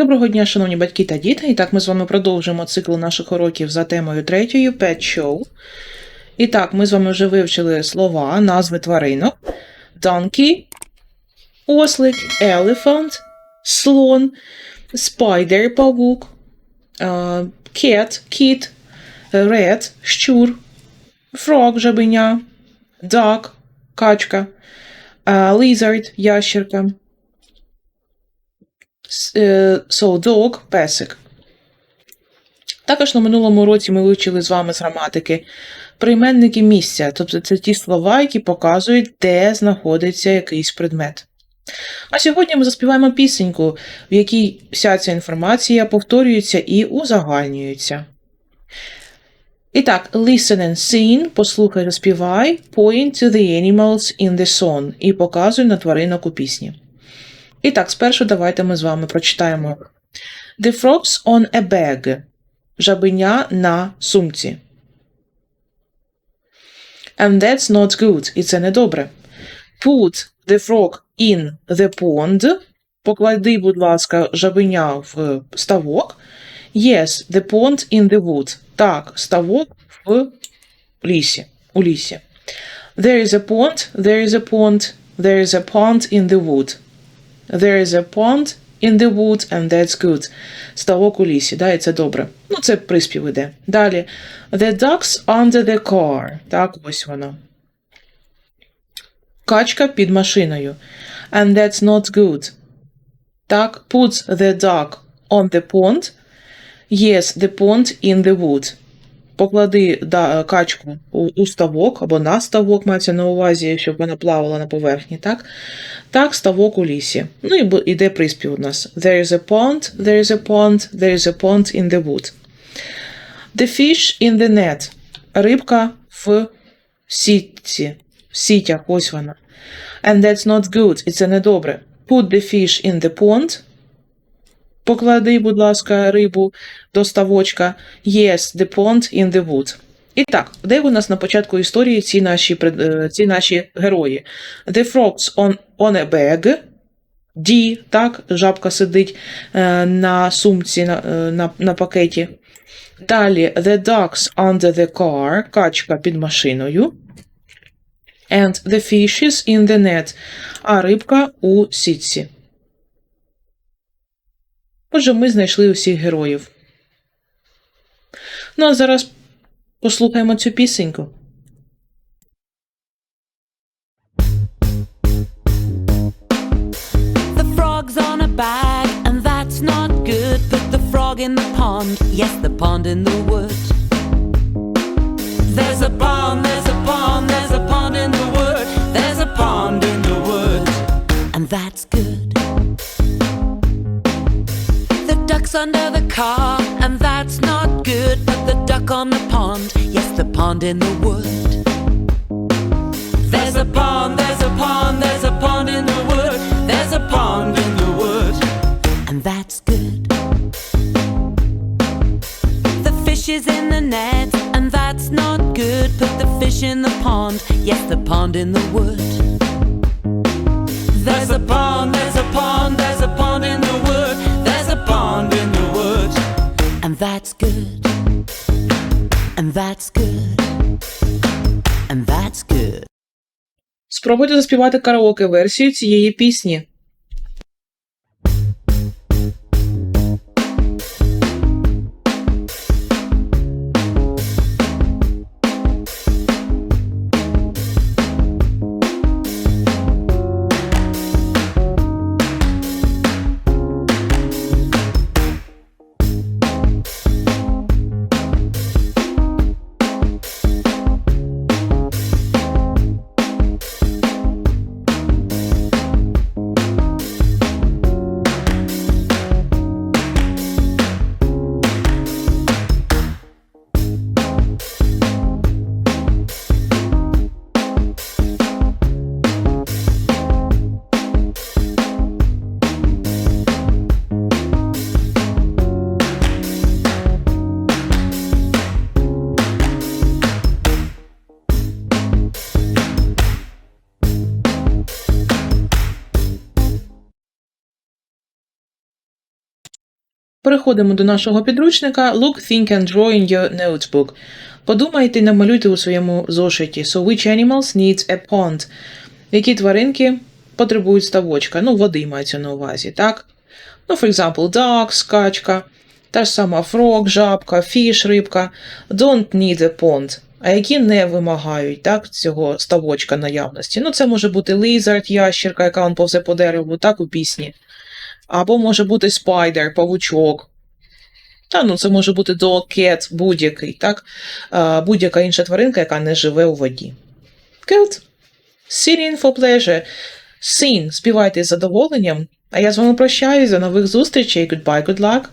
Доброго дня, шановні батьки та діти. І так, ми з вами продовжуємо цикл наших уроків за темою третьою Pet Show. І так, ми з вами вже вивчили слова, назви тваринок: Donkey, ослик, elephant, слон, spider, павук, cat, кіт, red, щур, frog, жабеня, duck, качка, lizard, ящерка. Е, So, dog – песик. Також на минулому році ми вивчили з вами з граматики прийменники місця, тобто це ті слова, які показують, де знаходиться якийсь предмет. А сьогодні ми заспіваємо пісеньку, в якій вся ця інформація повторюється і узагальнюється. І так, listen and sing, послухай, заспівай, point to the animals in the song і показуй на тваринок у пісні. І так, спершу давайте ми з вами прочитаємо The frogs on a bag. Жабеня на сумці. And that's not good. І це недобре. Put the frog in the pond. Поклади, будь ласка, жабеня в ставок. Yes, the pond in the wood. Так, ставок в лісі. У лісі. There is a pond, there is a pond, there is a pond in the wood. There is a pond in the wood, and that's good. Ставок у лісі, да, і це добре. Ну, це приспів іде. Далі. The ducks under the car. Так, ось воно. Качка під машиною. And that's not good. Так, put the duck on the pond. Yes, the pond in the wood. Поклади да, качку у, ставок або на ставок, мається на увазі, щоб вона плавала на поверхні, так? Так, ставок у лісі. Ну і іде приспів у нас. There is a pond, there is a pond, there is a pond in the wood. The fish in the net. Рибка в сітці. В сітях, ось вона. And that's not good. І це недобре. Put the fish in the pond. Поклади, будь ласка, рибу до ставочка. Yes, the pond in the wood. І так, де у нас на початку історії ці наші, е, ці наші герої? The frogs on, on a bag. D, так, жабка сидить е, на сумці, на, е, на, на пакеті. Далі The ducks under the car, качка під машиною. And the fishes in the net, а рибка у сітці. Отже, ми знайшли усіх героїв. Ну, а зараз послухаємо цю пісеньку. The frog's on a bag, and that's not good. Put the frog in the pond, yes, the pond in the wood. Duck's under the car, and that's not good. Put the duck on the pond, yes, the pond in the wood. There's a pond, there's a pond, there's a pond in the wood. There's a pond in the wood, and that's good. The fish is in the net, and that's not good. Put the fish in the pond, yes, the pond in the wood. There's a pond, there's that's good. And that's good. And that's good. Спробуйте заспівати караоке-версію цієї пісні. Переходимо до нашого підручника. Look, think and draw in your notebook. Подумайте і намалюйте у своєму зошиті. So which animals needs a pond? Які тваринки потребують ставочка? Ну, води мається на увазі, так? Ну, for example, duck, скачка, та ж сама frog, жабка, fish, рибка. Don't need a pond. А які не вимагають так, цього ставочка наявності? Ну, це може бути lizard, ящерка, яка он повзе по дереву, так у пісні. Або може бути спайдер, павучок. Та ну, це може бути cat, будь-який, так? будь-яка інша тваринка, яка не живе у воді. Good. Singing for pleasure. Sing. Співайте з задоволенням. А я з вами прощаюсь. До нових зустрічей. Goodbye, good luck.